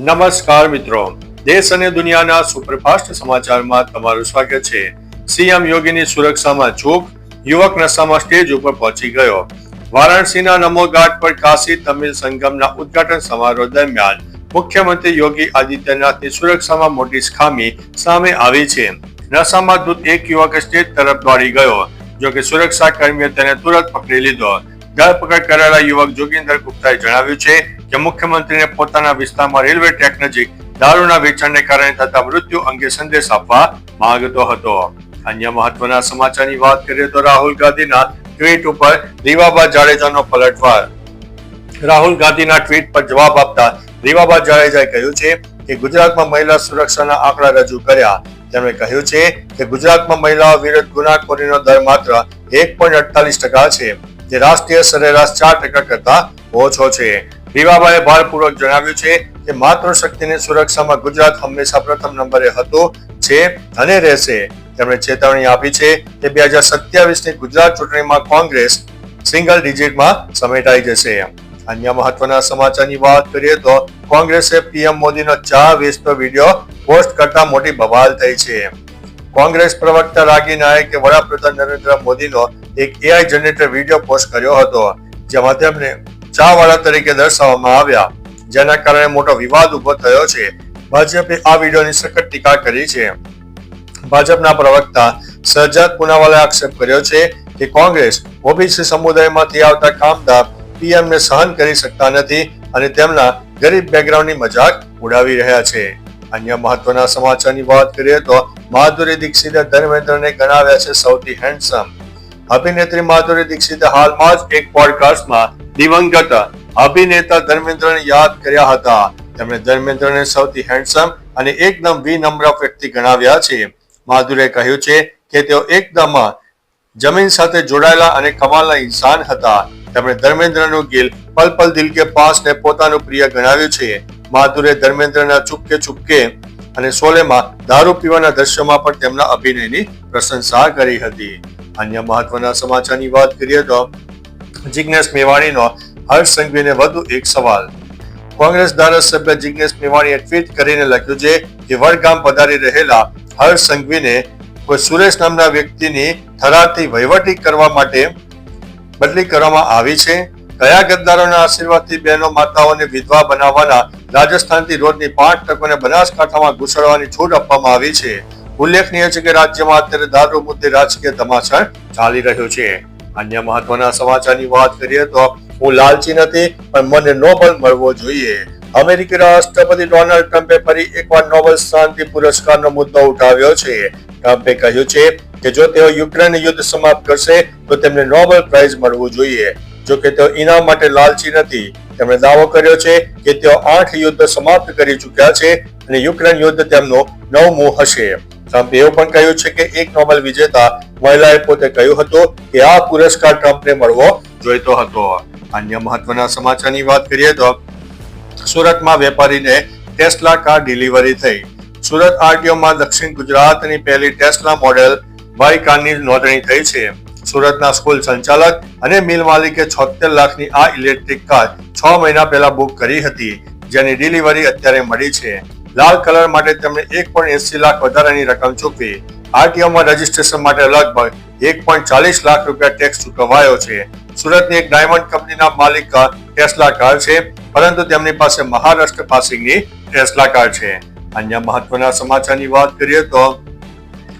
નમસ્કાર મિત્રો. દેશ અને દુનિયાના સુપરફાસ્ટ સમાચારમાં તમારું સ્વાગત છે. સીએમ યોગીની સુરક્ષામાં ચૂક, યુવક નશામાં સ્ટેજ ઉપર પહોંચી ગયો. વારાણસીના નમો ઘાટ પર કાશી તમિલ સંગમના ઉદ્ઘાટન સમારોહ દરમિયાન મુખ્યમંત્રી યોગી આદિત્યનાથની સુરક્ષામાં મોટી ખામી સામે આવી છે. નશામાં ધૂત એક યુવક સ્ટેજ તરફ દોડી ગયો જોકે સુરક્ષા કર્મીએ તેને તુરંત પકડી લીધો. ધરપકડ કરેલા યુવક જોગિંદર ગુપ્તાએ જણાવ્યું છે કે મુખ્યમંત્રીને પોતાના વિસ્તારમાં રેલવે ટ્રેક નજીક દારૂના વેચાણને કારણે થતા મૃત્યુ અંગે સંદેશ આપવા માંગતો હતો. અન્ય મહત્વના સમાચારની વાત કરીએ તો રાહુલ ગાંધીના ટ્વીટ ઉપર રીવાબા જાડેજાનો પલટવાર. રાહુલ ગાંધીના ટ્વીટ પર જવાબ આપતા રીવાબા જાડેજાએ કહ્યું છે કે ગુજરાતમાં મહિલા સુરક્ષાના આંકડા રજૂ કર્યા. તેમણે કહ્યું છે કે ગુજરાતમાં મહિલાઓ વિરુદ્ધ ગુનાખોરીનો દર માત્ર એક પોઈન્ટ અડતાલીસ ટકા છે, જે રાષ્ટ્રીય સરેરાશ ચાર ટકા કરતા ઓછો છે. રીવાબાએ ભારપૂર્વક જણાવ્યું છે કે માતૃશક્તિની સુરક્ષામાં ગુજરાત હંમેશા પ્રથમ નંબરે હતું છે અને રહેશે. તેમણે ચેતવણી આપી છે કે બે હજાર સત્યાવીસની ગુજરાત ચૂંટણીમાં કોંગ્રેસ સિંગલ ડિજિટમાં સમેટાઈ જશે. અન્ય મહત્વના સમાચારની વાત કરીએ તો કોંગ્રેસે પીએમ મોદીનો ચા વેચતો વીડિયો પોસ્ટ કરતા મોટી બવાલ થઈ છે. કોંગ્રેસ પ્રવક્તા રાગી નાયકે વડાપ્રધાન નરેન્દ્ર મોદીનો એક એઆઈ જનરેટર વીડિયો પોસ્ટ કર્યો હતો, જેમાં તેમને ચા વાળા તરીકે દર્શાવવામાં આવ્યા. જેના કારણે મોટો વિવાદ ઊભો થયો છે. ભાજપે આ વિડીયોની સખત ટીકા કરી છે. ભાજપના પ્રવક્તા સજ્જાદ પુનાવાલાએ આક્ષેપ કર્યો છે કે કોંગ્રેસ ઓબીસી સમુદાયમાંથી આવતા કામદાર પીએમને સહન કરી શકતા નથી અને તેમના ગરીબ બેકગ્રાઉન્ડની મજાક ઉડાવી રહ્યા છે. અન્ય મહત્વના સમાચારની વાત કરીએ તો માધુરી દીક્ષિતે ધર્મેન્દ્રને ગણાવ્યા છે સૌથી હેન્ડસમ અભિનેત્રી માધુરી દીક્ષિતે હાલમાં જ એક પોડકાસ્ટમાં દિવંગત અભિનેતા ધર્મેન્દ્રને યાદ કર્યા હતા. તેમણે ધર્મેન્દ્રને સૌથી હેન્ડસમ અને એકદમ વિનમ્ર વ્યક્તિ ગણાવ્યા છે. માધુરે કહ્યું છે કે તેઓ એકદમ જમીન સાથે જોડાયેલા અને કમાલના ઇન્સાન હતા. તેમણે ધર્મેન્દ્રનું ગીલ પલ પલ દિલ કે પાસ ને પોતાનું પ્રિય ગણાવ્યું છે. માધુરે ધર્મેન્દ્રના ચૂપકે ચૂપકે અને શોલેમાં દારૂ પીવાના દ્રશ્યોમાં પણ તેમના અભિનયની પ્રશંસા કરી હતી. અન્ય મહત્વના સમાચારની વાત કરીએ તો જિજ્ઞેશ મેવાણીનો હર્ષ સંઘવીને વધુ એક સવાલ. કોંગ્રેસ ધારાસભ્ય જિજ્ઞેશ મેવાણીએ ટ્વીટ કરીને લખ્યું છે કે વડગામ પધારી રહેલા હર્ષ સંઘવીને કોઈ સુરેશ નામના વ્યક્તિની થરારથી વહીવટી કરવા માટે બદલી કરવામાં આવી છે. કયા ગદ્દારોના આશીર્વાદથી બહેનો, માતાઓને વિધવા બનાવવાના રાજસ્થાનથી રોજની પાંચ ટકોને બનાસકાંઠામાં ઘૂસડવાની છૂટ આપવામાં આવી છે. ઉલ્લેખનીય છે કે રાજ્યમાં અત્યારે દારૂ મુદ્દે રાજકીય ધમાસાણ ચાલી રહ્યું છે. અન્ય મહત્વના સમાચારની વાત કરીએ તો હું લાલચી નથી, પણ મને નોબલ મળવો જોઈએ. અમેરિકી રાષ્ટ્રપતિ ડોનાલ્ડ ટ્રમ્પે ફરી એકવાર નોબેલ શાંતિ પુરસ્કારનો મુદ્દો ઉઠાવ્યો છે. ટ્રમ્પે કહ્યું છે કે જો તેઓ યુક્રેન યુદ્ધ સમાપ્ત કરશે, તો તેમને નોબેલ પ્રાઇઝ મળવું જોઈએ. જો કે તેઓ ઇનામ માટે લાલચી નથી. તેમણે દાવો કર્યો છે કે તેઓ આઠ યુદ્ધ સમાપ્ત કરી ચૂક્યા છે અને યુક્રેન યુદ્ધ તેમનું નવમું હશે. ટ્રમ્પે પણ કહ્યું છે કે એક નોબેલ વિજેતા મહિલાએ પોતે કહ્યું હતું કે આ પુરસ્કાર ટ્રમ્પને મળવો જોઈતો હતો. અન્ય મહત્વના સમાચારની વાત કરીએ તો સુરતમાં વેપારીને ટેસ્લા કાર ડિલિવરી થઈ. સુરત આરટીઓમાં દક્ષિણ ગુજરાતની પહેલી ટેસ્લા મોડેલ વાય કારની નોંધણી થઈ છે. સુરતના સ્કૂલ સંચાલક અને મિલ માલિકે છોતેર લાખની આ ઇલેક્ટ્રિક કાર છ મહિના પહેલા બુક કરી હતી, જેની ડિલિવરી અત્યારે મળી છે. લાલ કલર માટે તેમણે એક પોઈન્ટ એસી લાખ વધારાની રકમ ચૂકવી આરટીઓમાં રજીસ્ટ્રેશન માટે લગભગ એક પોઈન્ટ ચાલીસ લાખ રૂપિયા ટેક્સ ચૂકવાયો છે. સુરતની એક ડાયમંડ કંપનીના માલિક ટેસ્લા કાર છે, પરંતુ તેમની પાસે મહારાષ્ટ્ર પાસિંગની ટેસ્લા કાર છે. અન્ય મહત્વના સમાચારની વાત કરીએ તો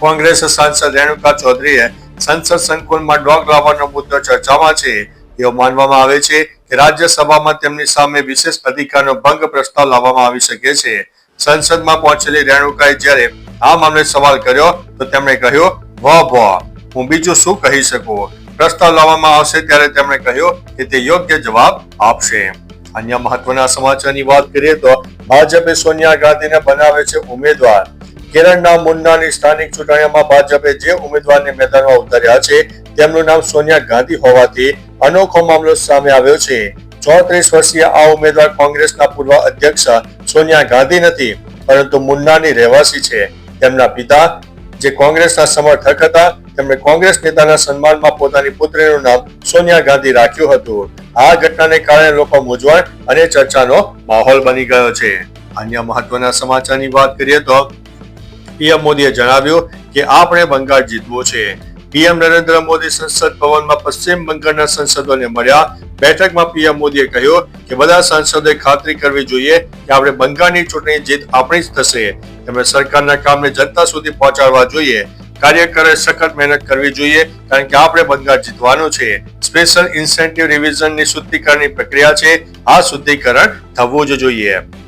કોંગ્રેસ સાંસદ રેણુકા ચૌધરીએ સંસદ સંકુલમાં ડોગ લાવવાનો મુદ્દો ચર્ચામાં છે. એવો માનવામાં આવે છે કે રાજ્યસભામાં તેમની સામે વિશેષ અધિકારનો ભંગ પ્રસ્તાવ લાવવામાં આવી શકે છે. સંસદમાં પહોંચેલી રેણુકાએ જ્યારે આ મામલે સવાલ કર્યો, તો તેમણે કહ્યું, વાહ વાહ, હું બીજું શું કહી શકું? પ્રસ્તાવ લાવવામાં આવશે ત્યારે તેમણે કહ્યું કે તે યોગ્ય જવાબ આપશે. અન્ય મહત્વના સમાચારની વાત કરીએ તો ભાજપે સોનિયા ગાંધીને બનાવે છે ઉમેદવાર. કેરળના મુન્નાની સ્થાનિક ચૂંટણીઓમાં ભાજપે જે ઉમેદવારને મેદાનમાં ઉતાર્યા છે, તેમનું નામ સોનિયા ગાંધી હોવાથી અનોખો મામલો સામે આવ્યો છે. ચોત્રીસ વર્ષીય આ ઉમેદવાર કોંગ્રેસના પૂર્વ અધ્યક્ષ સોનિયા ગાંધી નથી, પરંતુ મુન્નાની રહેવાસી છે. તેમના પિતા, જે કોંગ્રેસના સમર્થક હતા, તેમણે કોંગ્રેસ નેતાના સન્માનમાં પોતાની પુત્રીનું નામ સોનિયા ગાંધી રાખ્યું હતું. આ ઘટનાને કારણે લોકો મૂંઝવણ અને ચર્ચાનો માહોલ બની ગયો છે. અન્ય મહત્વના સમાચારની વાત કરીએ તો પીએમ મોદીએ જણાવ્યું કે, આપણે બંગાળ જીતવું છે. પીએમ નરેન્દ્ર મોદી સંસદ ભવનમાં પશ્ચિમ બંગાળના સંસદોને મળ્યા. બેઠકમાં પીએમ મોદીએ કહ્યું કે બધા સાંસદોએ ખાતરી કરવી જોઈએ કે આપણે બંગાળની ચૂંટણી જીત આપણી જ થશે. તેમણે સરકારના કામને જનતા સુધી પહોંચાડવા જોઈએ. કાર્યકરોએ સખત મહેનત કરવી જોઈએ કારણ કે આપણે બંગાળ જીતવાનું છે. સ્પેશિયલ ઇન્સેન્ટિવ રિવિઝનની શુદ્ધિકરણની પ્રક્રિયા છે. આ શુદ્ધિકરણ થવું જ જોઈએ.